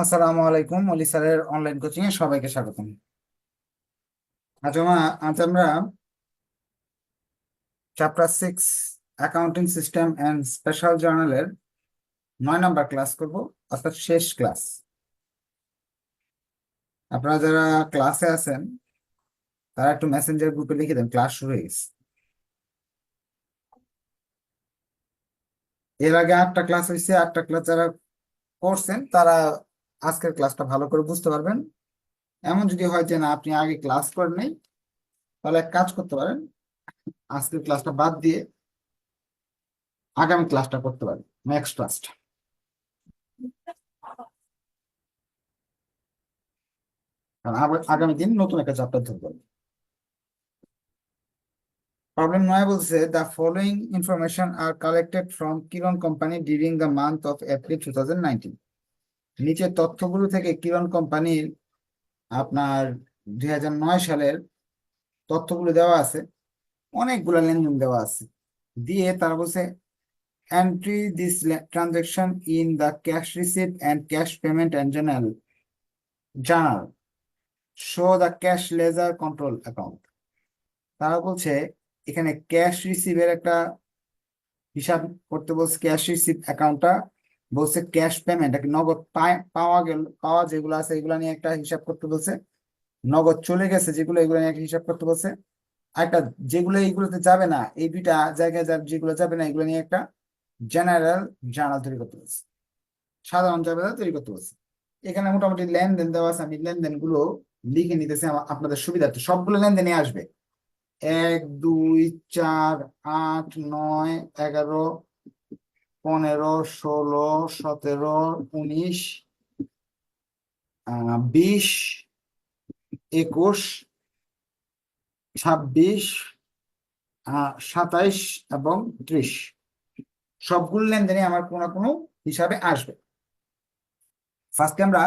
আসসালামু আলাইকুম অলি স্যারের অনলাইন কোচিং এ সবাইকে স্বাগতম। আজ আজ আমরা chapter six accounting system and special জার্নালের নয় নম্বর ক্লাস করব, অর্থাৎ শেষ ক্লাস আপনারা যারা ক্লাসে আছেন, তারা একটু মেসেঞ্জার গ্রুপে লিখে দেন ক্লাস শুরু হয়ে গেছে। এর আগে আটটা ক্লাস হয়েছে, আটটা ক্লাস যারা করছেন, তারা আজকের ক্লাসটা ভালো করে বুঝতে পারবেন। এমন যদি হয় যে না, আপনি আগে ক্লাস করেন নাই, তাহলে এক কাজ করতে পারেন, আজকের ক্লাসটা বাদ দিয়ে আগামী ক্লাসটা করতে পারেন নেক্সট ক্লাসটা আগামী দিন নতুন একটা চ্যাপ্টার ধরবেন প্রবলেম নয় বলছে the following information are collected from Kiran company during the month of April two thousand nineteen নিচের তথ্যগুলো থেকে কিরণ কোম্পানির আপনার দুই হাজার নয় সালের তথ্যগুলো দেওয়া আছে। অনেকগুলো লেনদেন দেওয়া আছে। দিয়ে তারা বলছে entry this transaction in the cash receipt and cash payment and journal journal show the cash ledger control account তারা বলছে, এখানে ক্যাশ রিসিভের একটা হিসাব করতে বলছে ক্যাশ রিসিভ অ্যাকাউন্টটা বলছে ক্যাশ পেমেন্ট নগদ পাওয়া গেল, পাওয়া যেগুলো আছে, এগুলো নিয়ে একটা হিসাব করতে বলছে। নগদ চলে গেছে, যেগুলো, এগুলো নিয়ে একটা হিসাব করতে বলছে। একটা, যেগুলো এইগুলোতে যাবে না, এই দুইটা জায়গায় যেগুলো যাবে না, এগুলো নিয়ে একটা জেনারেল জার্নাল তৈরি করতে বলছে। সাধারণ জার্নাল তৈরি করতে বলছে। এখানে মোটামুটি লেনদেন দেওয়া আছে, আমি লেনদেনগুলো লিখে নিতেছি আপনাদের সুবিধার্থে। সবগুলো লেনদেনে আসবে। এক, দুই, চার, আট, নয়, এগারো পনেরো, ষোলো, সতেরো, উনিশ বিশ, একুশ, ছাব্বিশ সাতাইশ এবং ত্রিশ। সবগুলো লেনদেনে আমার কোনো কোনো হিসাবে আসবে। ফার্স্টে আমরা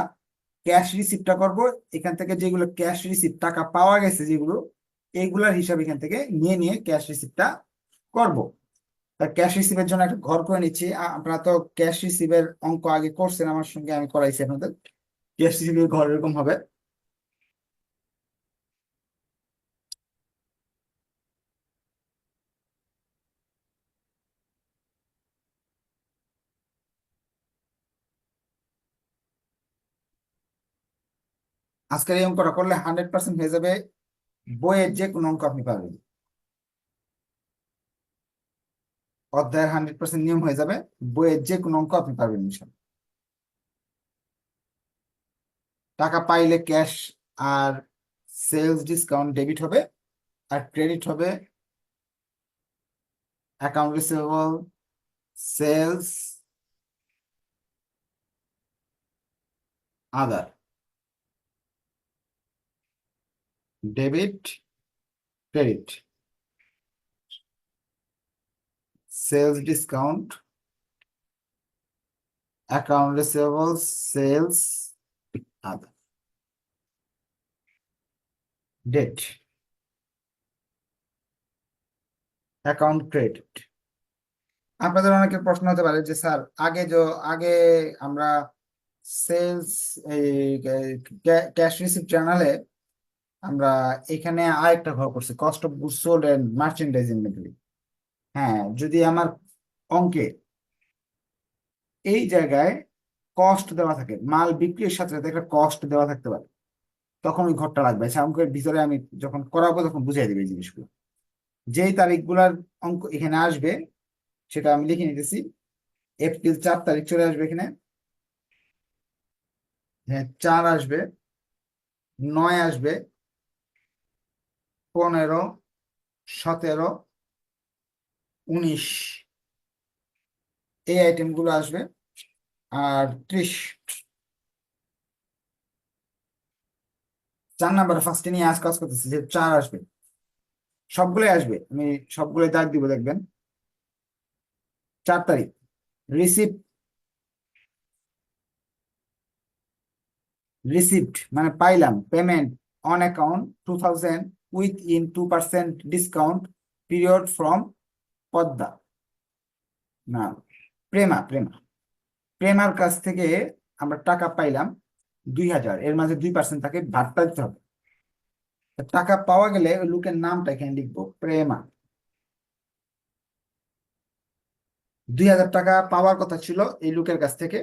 ক্যাশ রিসিপ্টটা করব। এখান থেকে যেগুলো ক্যাশ রিসিপ্ট টাকা পাওয়া গেছে যেগুলো এইগুলার হিসাব এখান থেকে নিয়ে নিয়ে ক্যাশ রিসিপ্টটা করব। তা ক্যাশ রিসিভের জন্য একটা ঘর করে নিচ্ছি। আপনারা তো ক্যাশ রিসিভের অঙ্ক আগে করছেন, আমার সঙ্গে আমি করাইছি আপনাদের। ক্যাশ রিসিভের ঘর এরকম হবে। আজকের এই অঙ্কটা করলে হান্ড্রেড পার্সেন্ট হয়ে যাবে। বইয়ের যে কোনো অঙ্ক আপনি পাবেন। অধ্যায়ের হান্ড্রেড পার্সেন্ট নিয়ম হয়ে যাবে, বইয়ের যে কোনো অঙ্ক আপনি পারবেন ইনশাল্লাহ। টাকা পাইলে ক্যাশ আর সেলস ডিসকাউন্ট ডেবিট হবে, আর ক্রেডিট হবে account receivable, sales, other. Debit, credit. Sales discount account receivable sales other date account credit আপনাদের অনেকের প্রশ্ন হতে পারে যে, স্যার, আগে যে, আগে আমরা সেলস এই ক্যাশ রিসিপ্ট জার্নালে আমরা এখানে আরেকটা ঘর করছি cost of goods sold and merchandise inventory হ্যাঁ যদি আমার অঙ্কে এই জায়গায় কস্ট দেওয়া থাকে, মাল বিক্রির সাথে সাথে একটা কস্ট দেওয়া থাকতে পারে, তখন ওই ঘরটা লাগবে। আচ্ছা অঙ্কের ভিতরে আমি যখন করাবো তখন বুঝাই দেবে এই জিনিসগুলো। যেই তারিখগুলার অঙ্ক এখানে আসবে, সেটা আমি লিখে নিতেছি। এপ্রিল চার তারিখ চলে আসবে এখানে। হ্যাঁ চার আসবে, নয় আসবে, পনেরো, সতেরো উনিশ। এই আইটেমগুলো আসবে। আর ত্রিশ। চার নাম্বার ফার্স্টে নিয়ে আজ কাজ করতেছি, যে চার আসবে। সবগুলোই আসবে। আমি সবগুলোই দাগ দিব, দেখবেন। চার তারিখ। রিসিপ্ট রিসিপ্ট মানে পাইলাম। Payment on account two thousand within two percent discount period from Padma. না, প্রেমা প্রেমা। প্রেমার কাছ থেকে আমরা টাকা পাইলাম দুই হাজার। এর মাঝে দুই পার্সেন্ট তাকে ভাতটা দিতে হবে। টাকা পাওয়া গেলে ওই লোকের নামটা এখানে লিখব, প্রেমা। দুই হাজার টাকা পাওয়ার কথা ছিল এই লোকের কাছ থেকে।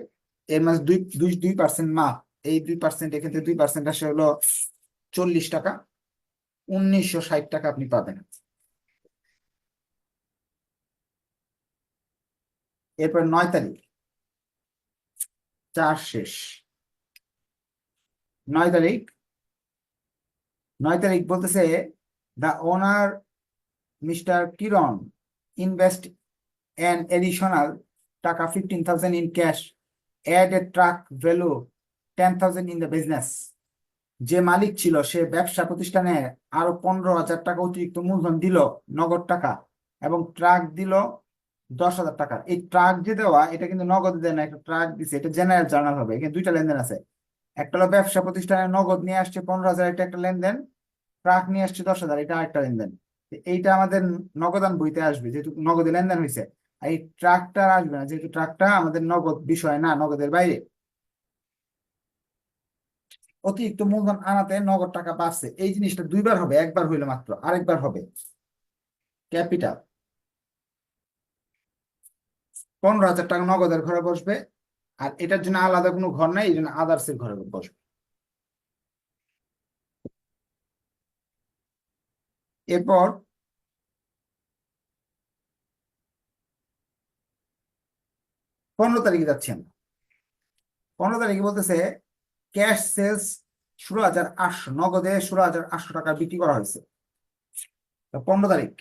এর মাঝে দুই দুই দুই পার্সেন্ট মাপ এই দুই পার্সেন্ট এখান থেকে দুই পার্সেন্ট আসে হলো চল্লিশ টাকা। উনিশশো ষাট টাকা আপনি পাবেন। এরপর নয় তারিখ। চার শেষ। নয় তারিখ। নয় তারিখ বলতেছে the owner mister Kiran invest an additional টাকা fifteen thousand in cash add a truck value ten thousand in the business যে মালিক ছিল, সে ব্যবসা প্রতিষ্ঠানে আরও পনেরো হাজার টাকা অতিরিক্ত মূলধন দিল, নগদ টাকা, এবং ট্রাক দিল দশ হাজার টাকা এই ট্রাক যে দেওয়া, এটা কিন্তু নগদ দেয় না, একটা ট্রাক দিছে, এটা জেনারেল জার্নাল হবে, এখানে দুইটা লেনদেন আছে। একটা হলো ব্যবসা প্রতিষ্ঠানে নগদ নিয়ে আসছে পনেরো হাজার, এটা একটা লেনদেন ট্রাক নিয়ে আসছে দশ হাজার, এটা আরেকটা লেনদেন। এইটা আমাদের নগদান বইতে আসবে, যেহেতু নগদে লেনদেন হয়েছে আর এই ট্রাকটা আসবে না, যেহেতু ট্রাকটা আমাদের নগদ বিষয় না, নগদের বাইরে। অতিরিক্ত মূলধন আনাতে নগদ টাকা বাড়ছে। এই জিনিসটা দুইবার হবে, একবার হইলে মাত্র, আরেকবার হবে। ক্যাপিটাল। পনেরো হাজার টাকা নগদের ঘরে বসবে, আর এটার জন্য আলাদা কোনো ঘর নাই, এই জন্য আদার্স এর ঘরে বসবে। এরপর পনেরো তারিখে যাচ্ছি আমরা। পনেরো তারিখে বলতেছে ক্যাশ সেলস ষোলো হাজার আটশো, নগদে ষোলো হাজার আটশো টাকা বিক্রি করা হয়েছে। পনেরো তারিখ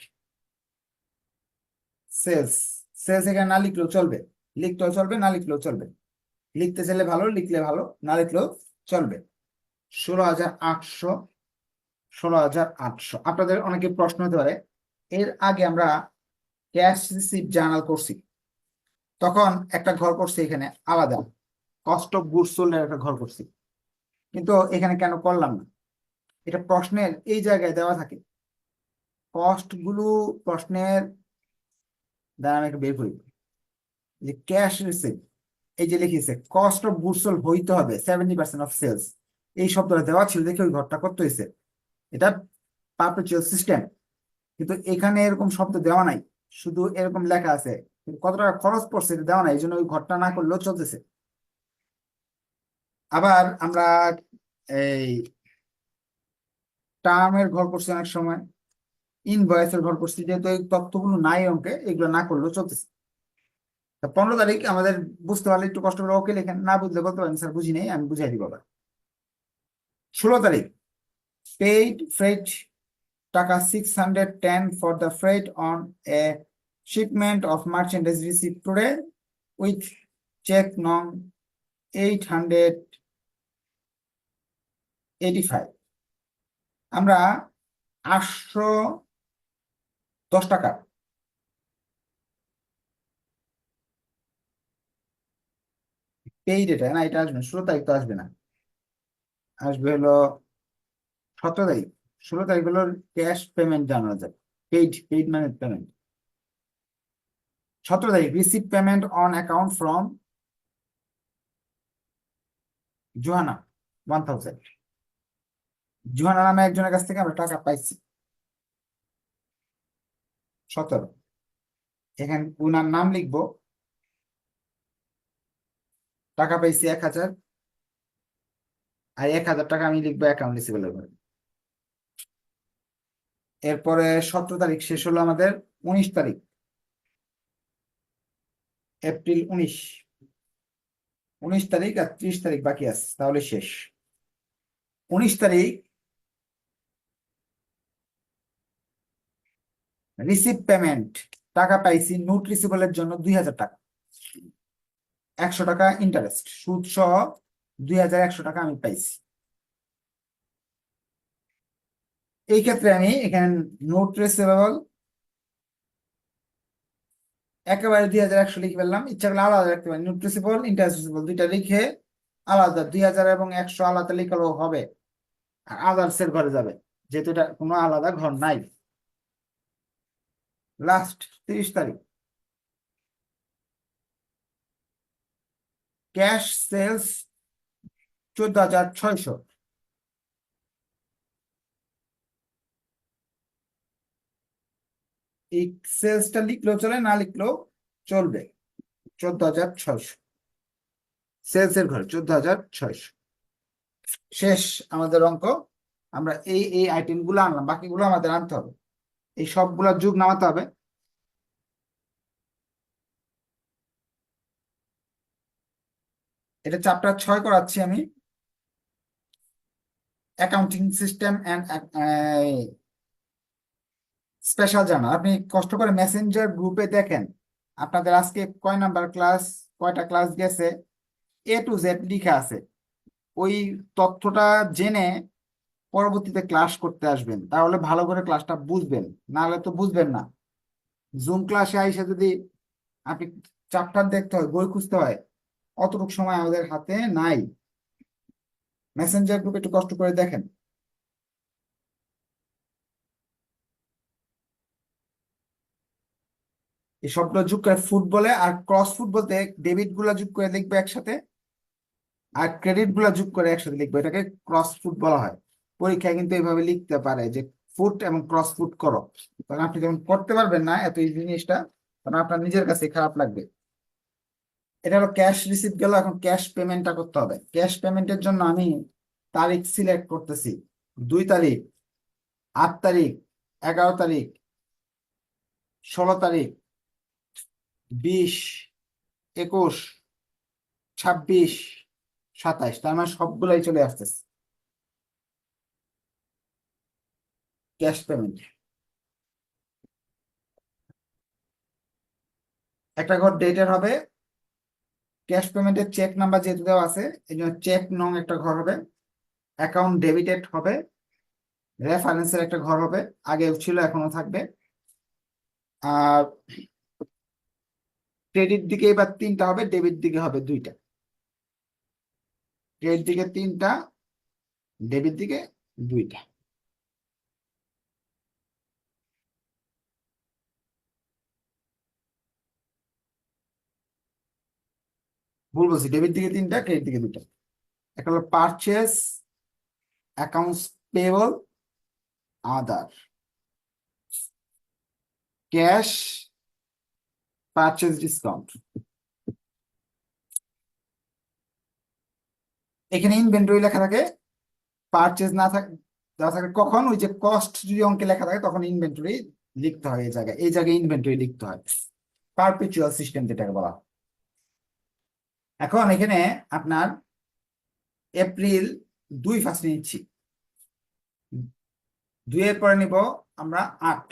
সেলস সেলস এখানে না লিখলেও চলবে। লিখলেও চলবে, না লিখলেও চলবে। লিখতে চাইলে ভালো, লিখলে ভালো, না লিখলেও চলবে। ষোলো হাজার আটশো, ষোলো হাজার আটশো। আপনাদের অনেকে প্রশ্ন হতে পারে, এর আগে আমরা ক্যাশ রিসিভ জার্নাল করছি। তখন একটা ঘর করছি এখানে আলাদা। কস্ট অফ গুডস সোল্ড একটা ঘর করছি। কিন্তু এখানে কেন করলাম না? এটা প্রশ্নের এই জায়গায় দেওয়া থাকে। কস্টগুলো প্রশ্নের দ্বারা আমি একটু বের করি। যে ক্যাশ রিসিভ এই যে লিখেছে কস্ট অফ গুডস সোল্ড হইতে হবে সেভেন্টি পার্সেন্ট অফ সেলস এই শব্দটা দেওয়া ছিল দেখে ওই ঘরটা করতে হয়েছে এটা পারপেচুয়াল সিস্টেম কিন্তু এখানে এরকম শব্দ দেওয়া নাই। শুধু এরকম লেখা আছে। কত টাকা খরচ পড়ছে এটা দেওয়া নাই, এই জন্য ওই ঘরটা না করলেও চলতেছে। আবার আমরা এই টার্মের ঘর করছি অনেক সময়। ইনভয়েসের ঘর করছি, যেহেতু এই তথ্যগুলো নাই অঙ্কে, এগুলো না করলেও চলতেছে। পনেরো তারিখ আমাদের বুঝতে পারলে একটু কষ্ট করে ওকে লেখেন, না বুঝলে বলতে পারেন স্যার বুঝি নেই, আমি বুঝাই দিব আবার। ষোলো তারিখ পেইড ফ্রেট টাকা six hundred ten for the freight on a shipment of merchandise received today with check nong eight hundred eighty-five আমরা আটশো দশ টাকা। পেইড এটা, না, এটা আসবে ষোলো তারিখ তো আসবে না। আসবে হলো সতেরো তারিখ। ষোলো তারিখ হলো ক্যাশ পেমেন্ট জানানো যাবে পেইড পেইড মানে পেমেন্ট। সতেরো তারিখ receive payment on account from Johanna one thousand Johanna নামে একজনের কাছ থেকে আমরা টাকা পাইছি। সতেরো। এখানে উনার নাম লিখব। টাকা পাইছি এক হাজার। আর এক হাজার টাকা আমি লিখব অ্যাকাউন্ট রিসিভেবল এরপরে সতেরো তারিখ শেষ হলো আমাদের উনিশ তারিখ। এপ্রিল উনিশ। উনিশ তারিখ আর ত্রিশ তারিখ বাকি আছে, তাহলে শেষ। উনিশ তারিখ রিসিভ পেমেন্ট টাকা পাইছি নোট রিসিভেলের জন্য দুই হাজার টাকা। একশো টাকা ইন্টারেস্ট সুদ সহ দুই হাজার একশো টাকা আমি পাইছি। এই ক্ষেত্রে আমি এখানে নোট রিসিভেবল একেবারে দুই হাজার একশো লিখে ফেললাম। ইচ্ছা করলে আলাদা রাখতে পারি নোট রিসিভেবল ইন্টারেস্ট রিসিভেবল দুইটা লিখে আলাদা দুই হাজার এবং একশো আলাদা লিখলেও হবে। আর আদার্সের ঘরে যাবে। যেহেতু এটা কোনো আলাদা ঘর নাই। লাস্ট তিরিশ তারিখ। ক্যাশ সেলস চোদ্দ হাজার ছয়শো। এই সেলসটা লিখলেও চলে, না লিখলেও চলবে। চোদ্দ হাজার ছয়শো। সেলস এর ঘরে, চোদ্দ হাজার ছয়শো। শেষ আমাদের অঙ্ক। আমরা এই এই আইটেমগুলো আনলাম, বাকিগুলো আমাদের আনতে হবে। এই সবগুলা যুগ নামাতে হবে। এটা চ্যাপ্টার ছয় করাচ্ছি আমি। Accounting system and special journal আপনি কষ্ট করে মেসেঞ্জার গ্রুপে দেখেন, আপনাদের আজকে কয় নাম্বার ক্লাস কয়টা ক্লাস গেছে? এ টু জেড লিখা আছে। ওই তথ্যটা জেনে পরবর্তীতে ক্লাস করতে আসবেন। তাহলে ভালো করে ক্লাসটা বুঝবেন, নাহলে তো বুঝবেন না। জুম ক্লাসে আইসে যদি আপনি চ্যাপ্টার দেখতে হয়, বই খুঁজতে হয়, অতটুকু সময় আমাদের হাতে নাই। মেসেঞ্জার গ্রুপ একটু কষ্ট করে দেখেন। এই সবগুলো যোগ করে ফুটবলে আর ক্রস ফুটবলতে ডেবিটগুলা যোগ করে লিখবে একসাথে, আর ক্রেডিটগুলা যোগ করে একসাথে লিখবে। এটাকে ক্রস ফুট বলা হয়। পরীক্ষায় কিন্তু এইভাবে লিখতে পারে যে ফুট এবং ক্রস ফুট করো। তখন আপনি যখন করতে পারবেন না এত জিনিসটা তখন আপনার নিজের কাছে খারাপ লাগবে। এটা হলো ক্যাশ রিসিভ গেল, এখন ক্যাশ পেমেন্টটা করতে হবে। ক্যাশ পেমেন্টের জন্য আমি তারিখ সিলেক্ট করতেছি। দুই তারিখ, আট তারিখ, এগারো তারিখ, ষোলো তারিখ, বিশ, একুশ, ছাব্বিশ, সাতাইশ, তার মানে সবগুলাই চলে আসতেছে। ক্যাশ পেমেন্ট একটা ঘর ডেটের হবে ক্যাশ পেমেন্টের চেক নাম্বার যেহেতু দেওয়া আছে, এই জন্য চেক নং একটা ঘর হবে অ্যাকাউন্ট ডেবিটেড হবে রেফারেন্সের একটা ঘর হবে, আগে ছিল এখনও থাকবে। আর ক্রেডিট দিকে এবার তিনটা হবে ডেবিট দিকে হবে দুইটা। ক্রেডিট দিকে তিনটা ডেবিট দিকে দুইটা। ভুল বলছি ডেবিট দিকে তিনটা ক্রেডিট দিকে দুইটা। একটা হলো purchase accounts payable other cash purchase discount এখানে ইনভেন্টরি লেখা থাকে পারচেজ না থাকে দেওয়া থাকে কখন? ওই যে কস্ট যদি অঙ্কে লেখা থাকে, তখন ইনভেন্টরি লিখতে হয় এই জায়গায় এই জায়গায় ইনভেন্টরি লিখতে হয়। পারপেচুয়াল সিস্টেম যেটাকে বলা হয়। এখন এখানে আপনার এপ্রিল দুই ফার্স্ট নিচ্ছি। দুইয়ের পরে নিব আমরা আট।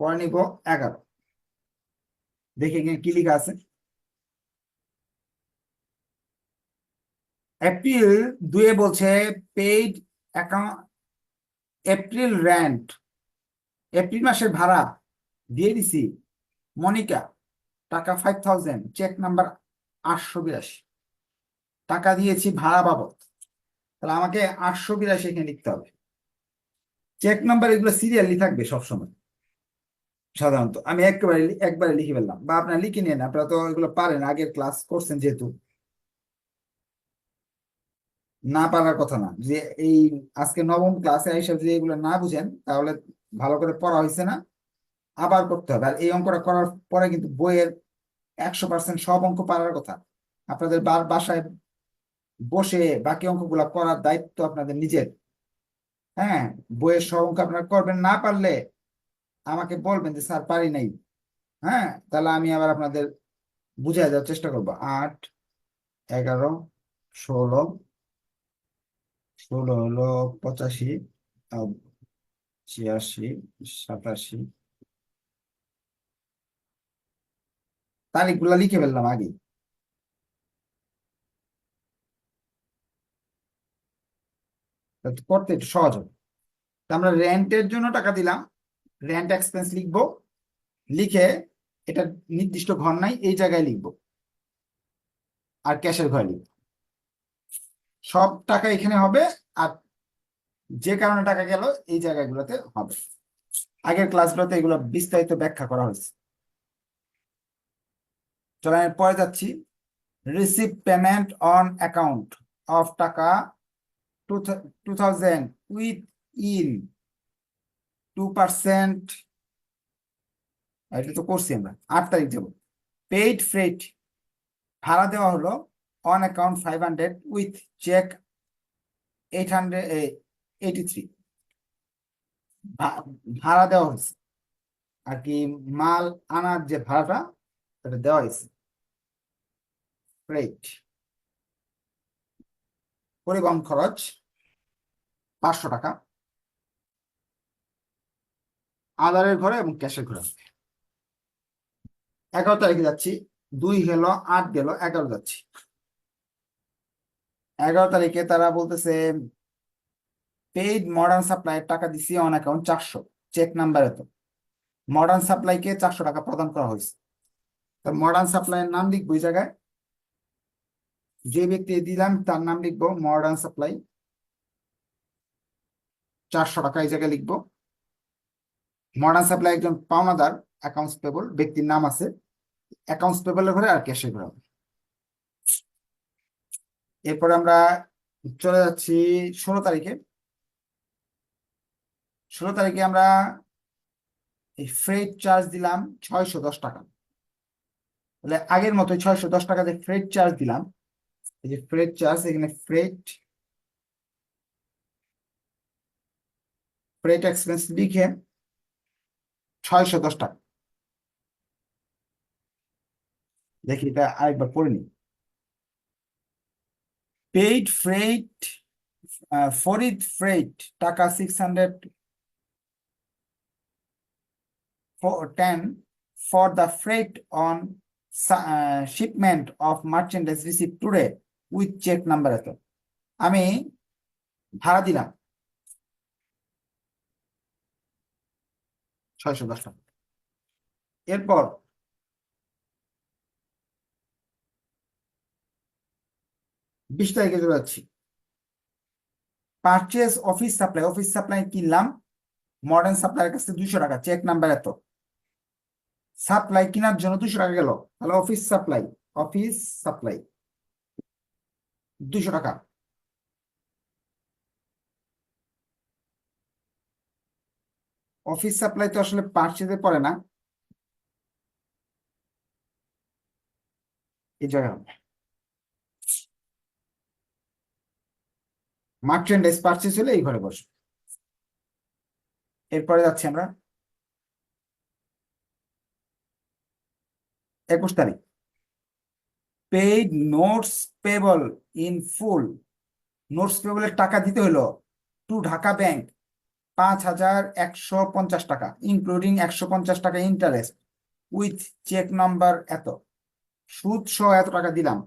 পরে নিব এগারো। দেখি এখানে কি লেখা আছে। এপ্রিল দুয়ে বলছে paid account April rent April মাসের ভাড়া দিয়ে দিছি। মনিকা টাকা ফাইভ থাউজেন্ড চেক নাম্বার আটশো বিরাশি। টাকা দিয়েছি ভাড়া বাবদ। তাহলে আমাকে আটশো বিরাশি এখানে লিখতে হবে। চেক নাম্বার এগুলো সিরিয়ালি থাকবে সবসময়। সাধারণত। আমি একেবারে একবারে লিখে ফেললাম। বা আপনারা লিখে নেন। আপনারা তো এগুলো পারেন। আগের ক্লাস করছেন যেহেতু। না পারার কথা না। যে এই আজকে নবম ক্লাসে হিসাবে যদি এগুলো না বুঝেন, তাহলে ভালো করে পড়া হয়েছে না। আবার করতে হবে। আর এই অঙ্কটা করার পরে কিন্তু বইয়ের একশো পার্সেন্ট সব অঙ্ক পারার কথা। আপনাদের বাসায় বসে বাকি অঙ্কগুলো করার দায়িত্ব আপনাদের নিজের। হ্যাঁ বইয়ের সব অঙ্ক আপনারা করবেন, না পারলে আমাকে বলবেন যে, স্যার, পারি নাই। হ্যাঁ তাহলে আমি আবার আপনাদের বুঝাই দেওয়ার চেষ্টা করব। আট, এগারো, ষোলো ষোলো হলো পঁচাশি ছিয়াশি, সাতাশি তারিখগুলো লিখে ফেললাম আগে। করতে একটু সহজ হবে। আমরা রেন্টের জন্য টাকা দিলাম। রেন্ট এক্সপেন্স লিখব। লিখে এটা নির্দিষ্ট ঘর নাই, এই জায়গায় লিখব। আর ক্যাশের ঘরে লিখব। সব টাকা এখানে হবে আর যে কারণে টাকা গেল, এই জায়গাগুলোতে হবে। আগের ক্লাসগুলোতে এগুলো বিস্তারিত ব্যাখ্যা করা হয়েছে। চলেন পরে যাচ্ছি। Receive payment on account of টাকা two thousand within two percent এটা তো করছি আমরা, আট তারিখ যাব। পেইড ফ্রেট ভাড়া দেওয়া হলো on account five hundred with cheque eight hundred eighty three ভাড়া দেওয়া হয়েছে। আর কি মাল আনার যে ভাড়াটা, সেটা দেওয়া হয়েছে। ফ্রেট পরিবহন খরচ পাঁচশো টাকা। আধারের ঘরে এবং ক্যাশের ঘরে। এগারো তারিখে যাচ্ছি। দুই গেল, আট গেল, এগারো যাচ্ছি। এগারো তারিখে তারা বলতেছে পেইড মডার্ন সাপ্লাই টাকা দিছি অন অ্যাকাউন্ট চারশো। চেক নাম্বার এত মডার্ন সাপ্লাইকে চারশো টাকা প্রদান করা হয়েছে। তো মডার্ন সাপ্লাইয়ের নাম লিখব এই জায়গায়। যে ব্যক্তি দিলাম, তার নাম লিখব মডার্ন সাপ্লাই চারশো টাকা এই জায়গায় লিখব। মডার্ন সাপ্লাই একজন পাওনাদার অ্যাকাউন্টস পেবল ব্যক্তির নাম আছে। অ্যাকাউন্টস পেবলের ঘরে আর ক্যাশের ঘরে। এরপরে আমরা চলে যাচ্ছি ষোলো তারিখে। ষোলো তারিখে আমরা এই ফ্রেট চার্জ দিলাম ছয়শো দশ টাকা। তাহলে আগের মতো ছয়শো দশ টাকা যে ফ্রেড চার্জ দিলাম। এই যে ফ্রেট চার্জ এখানে ফ্রেট ফ্রেট এক্সপেন্স লিখে ছয়শো দশ টাকা। দেখি এটা আরেকবার পড়ে নি পেইড ফ্রেট ফরিদ ফ্রেট টাকা six hundred ten freight on sa- uh, shipment of merchandise received today. With cheque number এত। আমি ভাড়া দিলাম। ছয়শো দশ টাকা। এরপর বিশ তারিখে চলে যাচ্ছি। Purchase office supply office supply কিনলাম। মডার্ন সাপ্লাইয়ের কাছে দুশো টাকা চেক নাম্বার এত। সাপ্লাই কেনার জন্য দুশো টাকা গেল। তাহলে অফিস সাপ্লাই অফিস সাপ্লাই দুশো টাকা। অফিস সাপ্লাই তো আসলে পার্চেজে পড়ে না। এই জায়গায় মার্চেন্ডাইজ পার্চেস হলে এই ঘরে বসে এরপরে যাচ্ছি আমরা। একুশ তারিখ। Paid notes payable in full notes পেবলের টাকা দিতে হলো টু ঢাকা ব্যাংক পাঁচ হাজার একশো পঞ্চাশ টাকা ইনক্লুডিং একশো পঞ্চাশ টাকা ইন্টারেস্ট উইথ চেক নাম্বার এত। সুদ সহ এত টাকা দিলাম।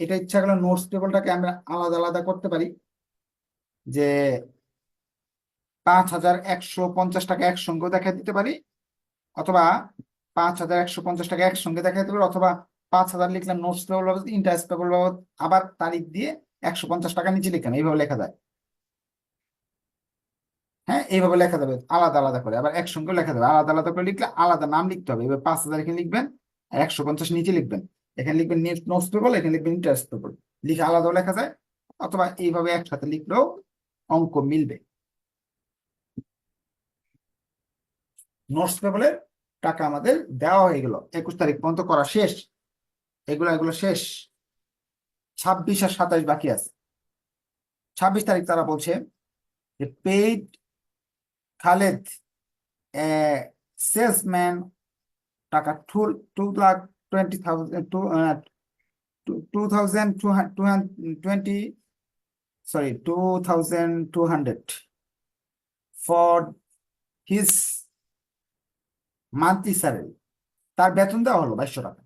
এটা ইচ্ছা করলে নোটস পেবলটাকে আমরা আলাদা আলাদা করতে পারি। যে পাঁচ হাজার একশো পঞ্চাশ টাকা একসঙ্গেও দেখা দিতে পারি, অথবা পাঁচ হাজার একশো পঞ্চাশ টাকা একসঙ্গে দেখা দিতে পারি, অথবা পাঁচ হাজার লিখলাম নোটস পেবল বাবদ ইন্টারেস্ট পেবল বাবদ, আবার তারিখ দিয়ে একশো পঞ্চাশ টাকা নিচে লিখলাম এইভাবে লেখা যায়। হ্যাঁ এইভাবে লেখা যাবে, আলাদা আলাদা করে, আবার একসঙ্গে লেখা যাবে, আলাদা আলাদা করে লিখলে আলাদা নাম লিখতে হবে, এবার পাঁচ হাজার এখানে লিখবেন, আর একশো পঞ্চাশ নিচে লিখবেন, এখানে লিখবেন নোটস পেবল এখানে লিখবেন ইন্টারেস্ট পেবল লিখে আলাদাও লেখা যায়, অথবা এইভাবে একসাথে লিখলেও অঙ্ক মিলবে। নোটস পেবলের টাকা আমাদের দেওয়া হয়ে গেল, একুশ তারিখ পর্যন্ত করা শেষ। এগুলো এগুলো শেষ। ছাব্বিশ আর সাতাশ বাকি আছে। ছাব্বিশ তারিখ তারা বলছে যে পেইড খালেদ সেলসম্যান টাকা two two lakh twenty thousand two two thousand two twenty sorry, two thousand two hundred for his monthly salary. তার বেতন দেওয়া হলো বাইশশো টাকা।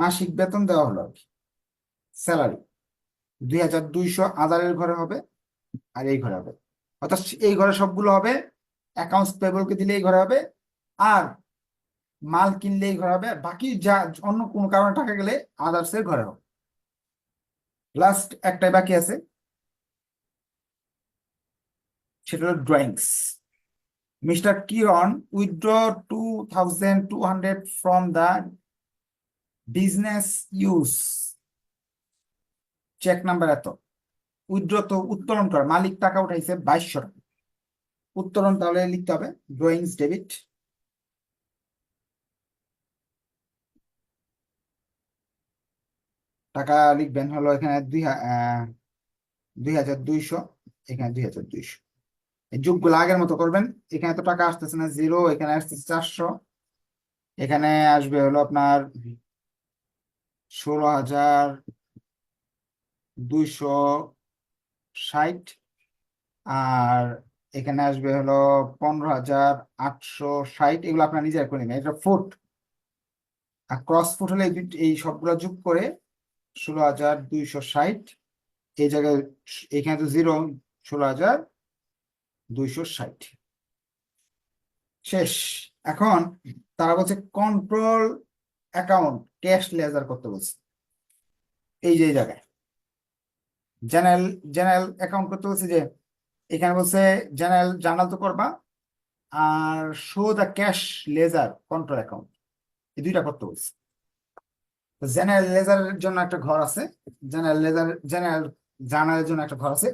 মাসিক বেতন দেওয়া হলো আর কি। স্যালারি দুই হাজার দুইশো আদারের ঘরে হবে আর এই ঘরে হবে। অর্থাৎ এই ঘরে সবগুলো হবে অ্যাকাউন্টস পেবলকে দিলে এই ঘরে হবে আর মাল কিনলে এই ঘরে হবে বাকি যা অন্য কোনো কারণে টাকা গেলে আদার্স এর ঘরে হবে। লাস্ট একটাই বাকি আছে, সেটা হলো drawings mister Kiran withdraw two thousand two hundred from the business use cheque number এত। উইথড্র তো উত্তোলন করা। মালিক টাকা উঠাইছে বাইশশো টাকা। উত্তোলন তাহলে লিখতে হবে ড্রয়িংস ডেবিট টাকা লিখবেন হলো এখানে দুই দুই হাজার দুইশো, এখানে দুই হাজার দুইশো। যোগগুলো আগের মতো করবেন। এখানে তো টাকা আসতেছে না জিরো এখানে আসতেছে চারশো। এখানে আসবে হলো আপনার ষোলো হাজার দুইশো ষাট, আর এখানে আসবে হলো পনেরো হাজার আটশো ষাট, এগুলো আপনার নিজের করে নেবেন। এটা ফুট আর ক্রস ফুট হলে এই সবগুলো যোগ করে ষোলো হাজার দুইশো ষাট, এই জায়গায় এখানে তো জিরো ষোলো হাজার দুইশো ষাট। শেষ। এখন তারা বলছে কন্ট্রোল অ্যাকাউন্ট ক্যাশ লেজার করতে বলছে। এই যে জায়গায়। জেনারেল জেনারেল অ্যাকাউন্ট করতে বলছে যে, এখানে বলছে জেনারেল জার্নাল তো করবা, আর show the cash ledger control account এই দুইটা করতে বলছে। জেনারেল লেজারের জন্য একটা ঘর আছে জেনারেল লেজার জেনারেল জার্নালের জন্য একটা ঘর আছে।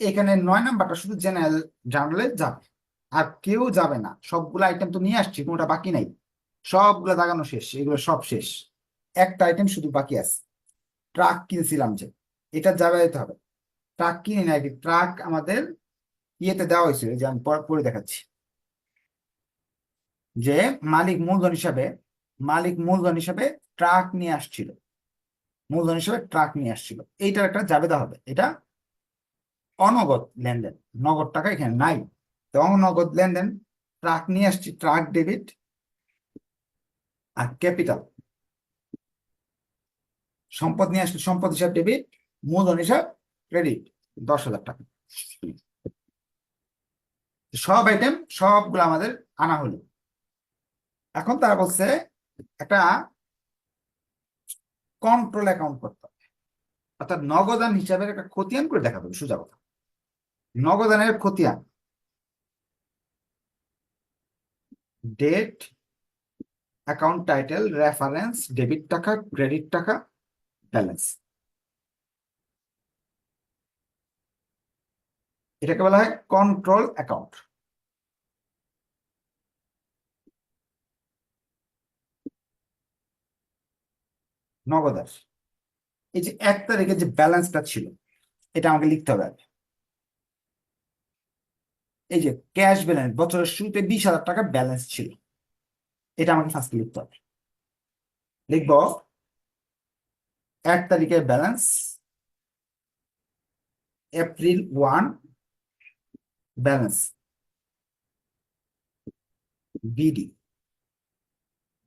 এখানে নয় নাম্বারটা শুধু জেনারেল জার্নালে যাবে। আর কেউ যাবে না। সবগুলো আইটেম তো নিয়ে আসছি, কোনোটা বাকি নাই। সবগুলো দাগানো শেষ, এগুলো সব শেষ। একটা আইটেম শুধু বাকি আছে। ট্রাক কিনছিলাম যে, এটা যাবে যেতে হবে। ট্রাক কিনে না কি ট্রাক আমাদের ইয়েতে দেওয়া হয়েছিল, যে আমি পরে দেখাচ্ছি। যে মালিক মূলধন হিসাবে, মালিক মূলধন হিসাবে ট্রাক নিয়ে আসছিল। মূলধন হিসাবে ট্রাক নিয়ে আসছিল। এইটার একটা জাবেদা হবে। এটা অনগদ লেনদেন। নগদ টাকা এখানে নাই। তো অনগদ লেনদেন, ট্রাক নিয়ে আসছি, ট্রাক ডেবিট আর ক্যাপিটাল। সম্পদ নিয়ে আসলে সম্পদ হিসাব ডেবিট মূলধন হিসাব ক্রেডিট দশ হাজার টাকা। সব আইটেম সবগুলো আমাদের আনা হলো। এখন তারা বলছে, একটা কন্ট্রোল অ্যাকাউন্ট করতে হবে। অর্থাৎ নগদান হিসাবের একটা খতিয়ান করে দেখাতে হবে সোজা কথা। নগদানের খতিয়ান। Date account title reference debit টাকা ক্রেডিট টাকা ব্যালেন্স এটাকে বলা হয় কন্ট্রোল অ্যাকাউন্ট নগদার এই যে এক তারিখে যে ব্যালেন্সটা ছিল, এটা আমাকে লিখতে হবে। এই যে ক্যাশ ব্যালেন্স বছরের শুরুতে বিশ হাজার টাকা ব্যালেন্স ছিল। এটা আমাকে ফার্স্ট লিখতে হবে। লিখব, এক তারিখের balance April one balance BD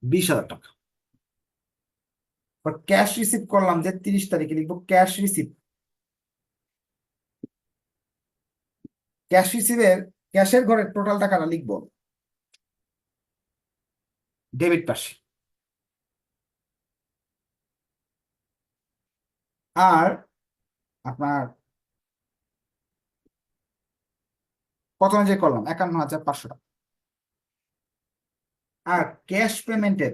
বিশ হাজার টাকা। ক্যাশ রিসিভ করলাম যে তিরিশ তারিখে লিখব ক্যাশ রিসিভ ক্যাশ রিসিভের ক্যাশের ঘরে টোটাল টাকাটা লিখব। ডেবিট পাশে। আর আপনার কত যে করলাম একান্ন হাজার পাঁচশো টাকা। আর ক্যাশ পেমেন্টের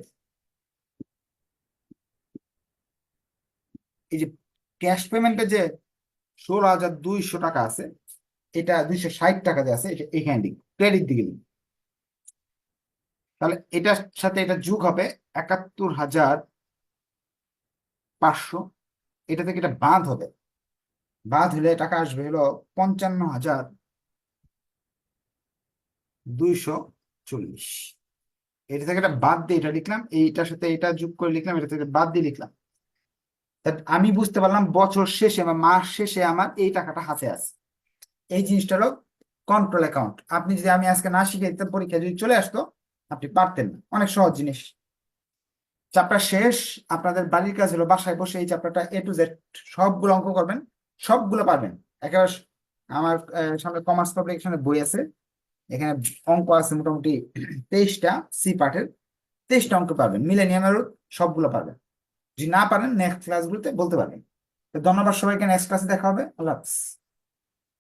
এই যে ক্যাশ পেমেন্টে যে ষোলো হাজার দুইশো টাকা আছে, এটা দুইশো ষাট টাকা যে আছে, এটা এখানে দিক ক্রেডিট দিকে লিখ তাহলে এটার সাথে এটা যোগ হবে একাত্তর হাজার পাঁচশো। এটা থেকে এটা বাদ হবে। বাদ হলে টাকা আসবে হলো পঞ্চান্ন হাজার দুইশো চল্লিশ। এটা থেকে এটা বাদ দিয়ে এটা লিখলাম, এইটার সাথে এটা যোগ করে লিখলাম, এটা থেকে বাদ দিয়ে লিখলাম। আমি বুঝতে পারলাম বছর শেষে বা মাস শেষে আমার এই টাকাটা হাতে আছে। এই জিনিসটা হলো কন্ট্রোল অ্যাকাউন্ট আপনি যদি আমি আজকে না শিখে পরীক্ষা যদি চলে আসতো আপনি পারতেন না। অনেক সহজ জিনিস। চ্যাপ্টার শেষ, আপনাদের বাড়ির কাজ হলো বাসায় বসে এই চ্যাপ্টারটা এ টু জেড সবগুলো অঙ্ক করবেন, সবগুলো পারবেন। একেবারে আমার সামনে কমার্স পাবলিকেশনের বই আছে। এখানে অঙ্ক আছে মোটামুটি তেইশটা সি পার্টের তেইশটা অঙ্ক পাবেন মিলেনিয়ামের সবগুলো পাবেন যদি না পারেন নেক্সট ক্লাসগুলোতে বলতে পারবেন। তো ধন্যবাদ সবাইকে। নেক্সট ক্লাসে দেখা হবে। আল্লাহ হাফিজ।